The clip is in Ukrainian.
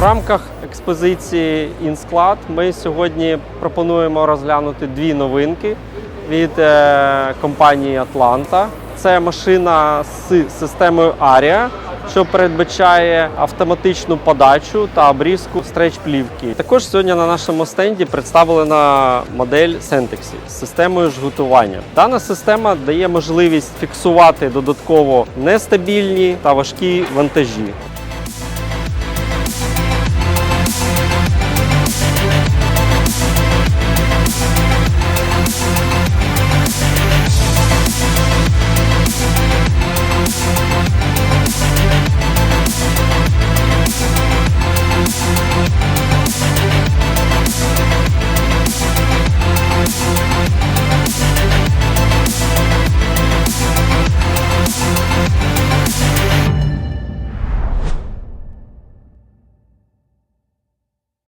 В рамках експозиції «Інсклад» ми сьогодні пропонуємо розглянути дві новинки від е, компанії Атланта. Це машина з системою ARIA, що передбачає автоматичну подачу та обрізку стреч-плівки. Також сьогодні на нашому стенді представлена модель Сентексі з системою жгутування. Дана система дає можливість фіксувати додатково нестабільні та важкі вантажі.